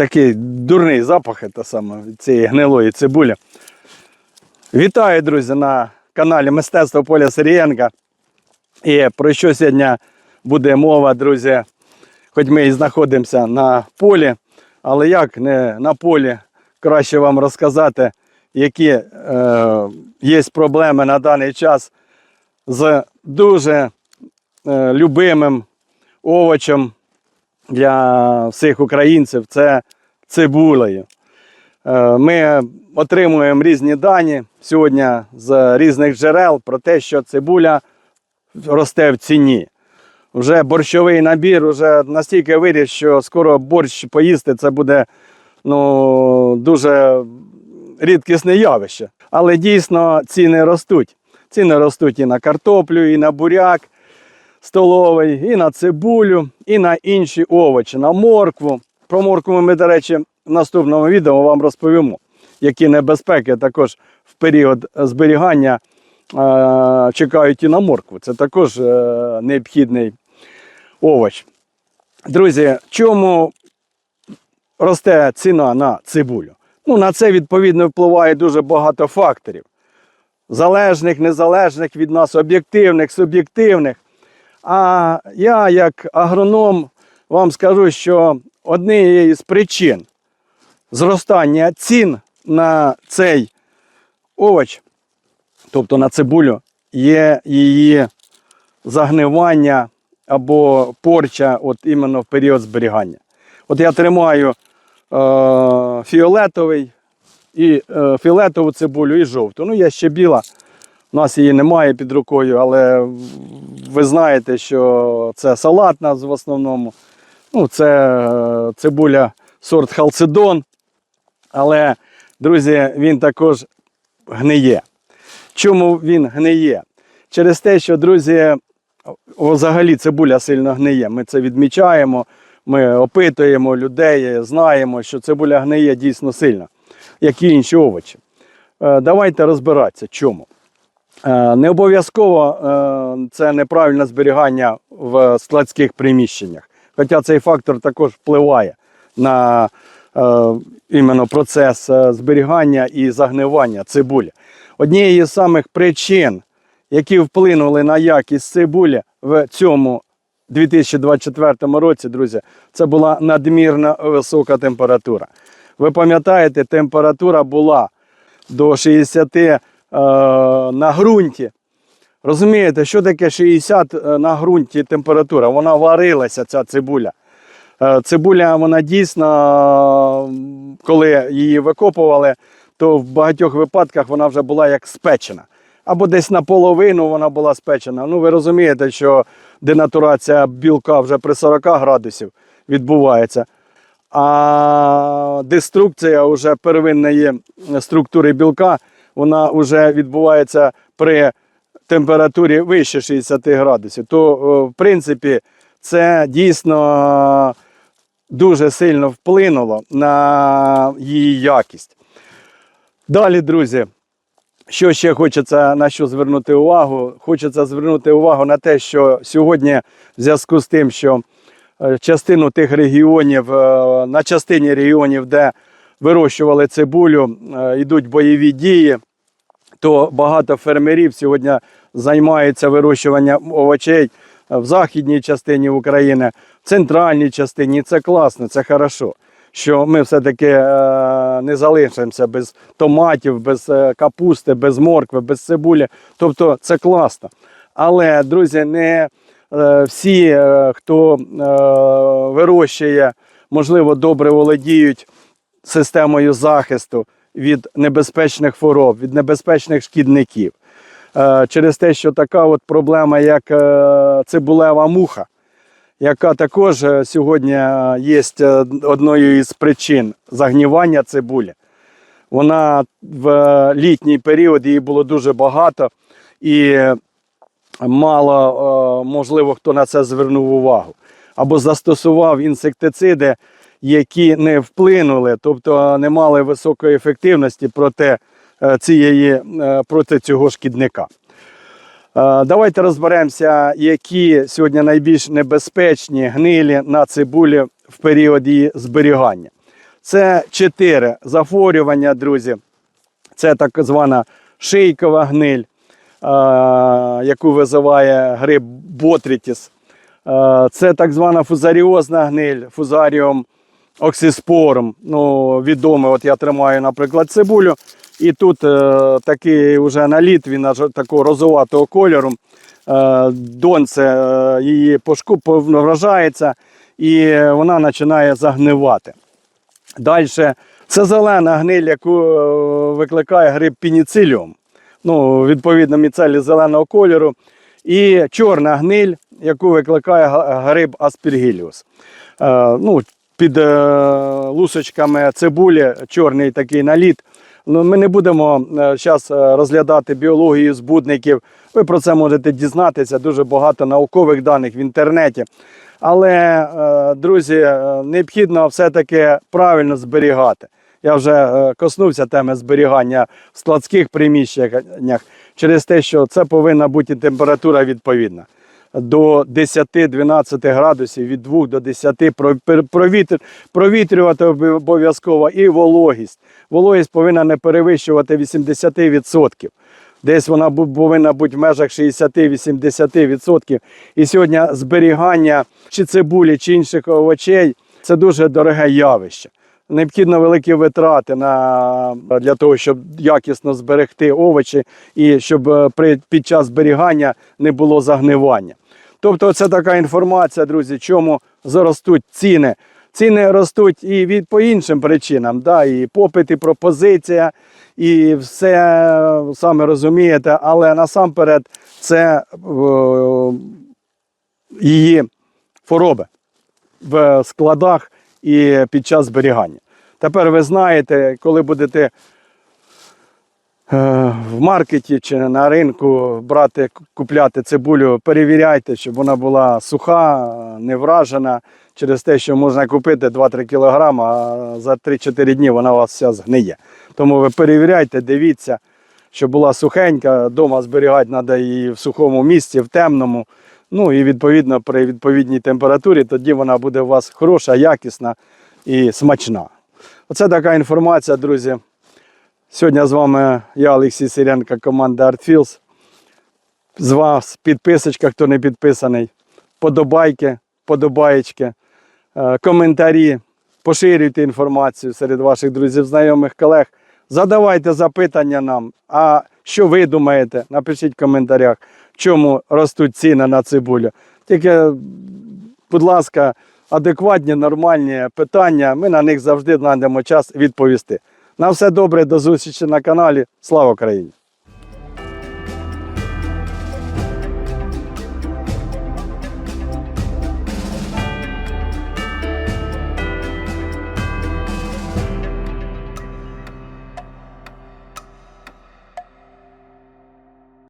такий дурний запах та саме, цієї гнилої цибулі. Вітаю, друзі, на каналі Мистецтво Поля Сирієнка. І про що сьогодні буде мова, друзі? Хоч ми і знаходимося на полі, але як не на полі, краще вам розказати, які е, є проблеми на даний час з дуже е, любимим овочем для всіх українців це цибулею. Е, Ми отримуємо різні дані сьогодні з різних джерел про те, що цибуля росте в ціні. Вже борщовий набір вже настільки виріс, що скоро борщ поїсти це буде ну, дуже рідкісне явище. Але дійсно ціни ростуть. Ціни ростуть і на картоплю, і на буряк столовий, і на цибулю, і на інші овочі, на моркву. Про моркву ми, до речі, в наступному відео вам розповімо, які небезпеки також в період зберігання е, чекають і на моркву. Це також е, необхідний овоч. Друзі, чому росте ціна на цибулю? Ну, на це відповідно впливає дуже багато факторів. Залежних, незалежних від нас, об'єктивних, суб'єктивних. А я, як агроном, вам скажу, що однією з причин зростання цін на цей овоч, тобто на цибулю, є її загнивання або порча от іменно в період зберігання. От я тримаю е, фіолетовий і е, фіолетову цибулю і жовту. Ну, є ще біла. У нас її немає під рукою, але ви знаєте, що це салатна в основному. Ну, це е, цибуля сорт халцедон. Але, друзі, він також гниє. Чому він гниє? Через те, що, друзі, взагалі цибуля сильно гниє. Ми це відмічаємо, ми опитуємо людей, знаємо, що цибуля гниє дійсно сильно, як і інші овочі. Е, Давайте розбиратися, чому. Е, Не обов'язково е, це неправильне зберігання в складських приміщеннях. Хоча цей фактор також впливає на іменно процес е, зберігання і загнивання цибулі. Однією з самих причин, які вплинули на якість цибулі в цьому 2024 році, друзі, це була надмірна висока температура. Ви пам'ятаєте, температура була до 60 е, на ґрунті. Розумієте, що таке 60 на ґрунті температура? Вона варилася, ця цибуля. Е, Цибуля, вона дійсно, коли її викопували, то в багатьох випадках вона вже була як спечена. Або десь наполовину вона була спечена. Ну, ви розумієте, що денатурація білка вже при 40 градусів відбувається. А деструкція вже первинної структури білка, вона вже відбувається при температурі вище 60 градусів. То, е, в принципі, це дійсно дуже сильно вплинуло на її якість. Далі, друзі, що ще хочеться на що звернути увагу? Хочеться звернути увагу на те, що сьогодні, в зв'язку з тим, що е, частину тих регіонів, е, на частині регіонів, де вирощували цибулю, е, йдуть бойові дії, то багато фермерів сьогодні займаються вирощуванням овочей в західній частині України, в центральній частині. Це класно, це хорошо. Що ми все-таки е, не залишимося без томатів, без е, капусти, без моркви, без цибулі. Тобто це класно. Але, друзі, не е, всі, хто вирощує, можливо, добре володіють системою захисту від небезпечних хвороб, від небезпечних шкідників. Е, Через те, що така от проблема, як е, цибулева муха, яка також е, сьогодні є одною із причин загнівання цибулі. Вона в літній період її було дуже багато і мало, можливо, хто на це звернув увагу. Або застосував інсектициди, які не вплинули, тобто не мали високої ефективності проти, е, цієї, е, проти цього шкідника. Е, Давайте розберемося, які сьогодні найбільш небезпечні гнилі на цибулі в період її зберігання. Це чотири захворювання, друзі. Це так звана шийкова гниль, е, яку визиває гриб ботритіс. Е, Це так звана фузаріозна гниль, фузаріум оксиспором. Ну, відомий, от я тримаю, наприклад, цибулю. І тут е, такий вже наліт, він аж такого розоватого кольору. Е, донце е, її пошку вражається і вона починає загнивати. Далі це зелена гниль, яку е, викликає гриб пініциліум. Ну, відповідно, міцелі зеленого кольору. І чорна гниль, яку викликає гриб аспіргіліус. Е, ну, під е, лусочками цибулі чорний такий наліт. Ну, ми не будемо зараз розглядати біологію збудників. Ви про це можете дізнатися. Дуже багато наукових даних в інтернеті. Але, е, друзі, е, необхідно все-таки правильно зберігати. Я вже е, коснувся теми зберігання в складських приміщеннях через те, що це повинна бути температура відповідна. До 10-12 градусів від 2 до 10 провітр, провітрювати обов'язково і вологість. Вологість повинна не перевищувати 80%. Десь вона повинна бути в межах 60-80%. І сьогодні зберігання чи цибулі, чи інших овочей це дуже дороге явище. Необхідно великі витрати на, для того, щоб якісно зберегти овочі і щоб е, при, під час зберігання не було загнивання. Тобто, це така інформація, друзі, чому зростуть ціни. Ціни ростуть і від по іншим причинам, да, і попит, і пропозиція, і все саме розумієте, але насамперед це е, її хвороби в складах і під час зберігання. Тепер ви знаєте, коли будете е, в маркеті чи на ринку брати, купляти цибулю, перевіряйте, щоб вона була суха, не вражена, через те, що можна купити 2-3 кг, а за 3-4 дні вона у вас вся згниє. Тому ви перевіряйте, дивіться, щоб була сухенька, вдома зберігати треба її в сухому місці, в темному. Ну і відповідно при відповідній температурі тоді вона буде у вас хороша, якісна і смачна. Оце така інформація, друзі. Сьогодні з вами я, Олексій Сиренко, команда ArtFields. З вас підписочка, хто не підписаний, подобайки, подобаєчки, е, коментарі, поширюйте інформацію серед ваших друзів, знайомих, колег. Задавайте запитання нам. А що ви думаєте? Напишіть в коментарях, в чому ростуть ціни на цибулю. Тільки, будь ласка, адекватні, нормальні питання. Ми на них завжди знайдемо час відповісти. На все добре, до зустрічі на каналі. Слава Україні!